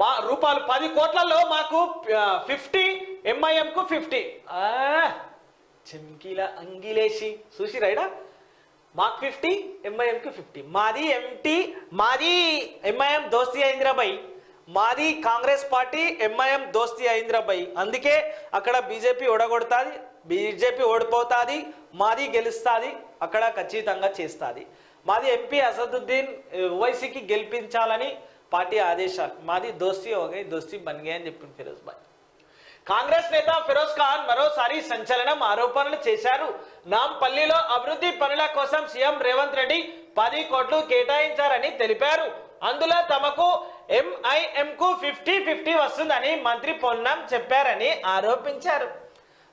మా రూపాయలు పది కోట్లలో మాకు ఫిఫ్టీ ఎంఐఎంకు ఫిఫ్టీ. చెంకీల అంగిలేసి చూసి రైడా మాకు ఫిఫ్టీ ఎంఐఎంకి ఫిఫ్టీ. మాది ఎంటీ మాది ఎంఐఎం దోస్తి అయిందిరాబాయ్ మాది కాంగ్రెస్ పార్టీ ఎంఐఎం దోస్తి అయిందిరాబాయ్ అందుకే అక్కడ బీజేపీ ఓడగొడుతుంది బీజేపీ ఓడిపోతుంది మాది గెలుస్తుంది అక్కడ ఖచ్చితంగా చేస్తుంది. మాది ఎంపీ అసదుద్దీన్ ఓవైసీకి గెలిపించాలని పార్టీ ఆదేశాలు మాది దోస్తీ ఓకే దోస్తీ బన్ అని చెప్పింది ఫిరోజ్ భాయ్. కాంగ్రెస్ నేత ఫిరోజ్ ఖాన్ మరోసారి సంచలనం ఆరోపణలు చేశారు. నాంపల్లిలో అభివృద్ధి పనుల కోసం సీఎం రేవంత్ రెడ్డి పది కోట్లు కేటాయించారని తెలిపారు. అందులో తమకు ఎంఐఎం కు ఫిఫ్టీ ఫిఫ్టీ వస్తుందని మంత్రి పొన్నం చెప్పారని ఆరోపించారు.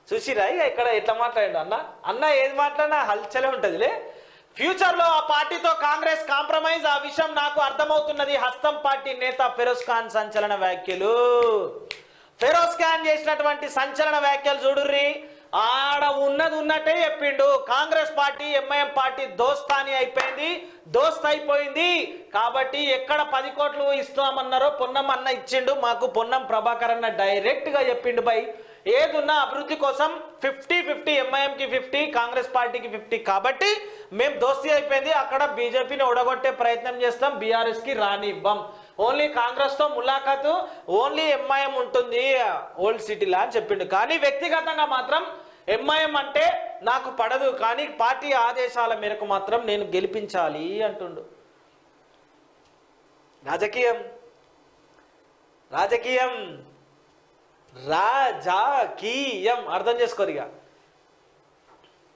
చూసిరా ఇక్కడ ఎట్లా మాట్లాడాడు అన్న? అన్న ఏది మాట్లాడినా హల్చలే ఉంటుందిలే. ఫ్యూచర్లో ఆ పార్టీతో కాంగ్రెస్ కాంప్రమైజ్. ఆ విషయం నాకు అర్థమవుతున్నది. హస్తం పార్టీ నేత ఫిరోజ్ ఖాన్ సంచలన వ్యాఖ్యలు. ఫిరోజ్ ఖాన్ చేసినటువంటి సంచలన వ్యాఖ్యలు చూడుర్రీ. ఆడ ఉన్నది ఉన్నట్టే చెప్పిండు. కాంగ్రెస్ పార్టీ ఎంఐఎం పార్టీ దోస్తాని అయిపోయింది. దోస్త్ అయిపోయింది. కాబట్టి ఎక్కడ పది కోట్లు ఇస్తామన్నారో పొన్నం అన్న ఇచ్చిండు. మాకు పొన్నం ప్రభాకర్ అన్న డైరెక్ట్గా చెప్పిండు బై. ఏదున్నా అభివృద్ధి కోసం ఫిఫ్టీ ఫిఫ్టీ ఎంఐఎంకి ఫిఫ్టీ కాంగ్రెస్ పార్టీకి ఫిఫ్టీ కాబట్టి మేము దోస్తీ అయిపోయింది. అక్కడ బీజేపీని ఓడగొట్టే ప్రయత్నం చేస్తాం. బీఆర్ఎస్కి రానివ్వం. ఓన్లీ కాంగ్రెస్తో ములాఖాతు ఓన్లీ ఎంఐఎం ఉంటుంది. ఓల్డ్ సిటీలా అని చెప్పిండు. కానీ వ్యక్తిగతంగా మాత్రం ఎంఐఎం అంటే నాకు పడదు కానీ పార్టీ ఆదేశాల మేరకు మాత్రం నేను గెలిపించాలి అంటుండు. రాజకీయం. రాజకీయం. రాజకీయం. అర్థం చేసుకోరు ఇక.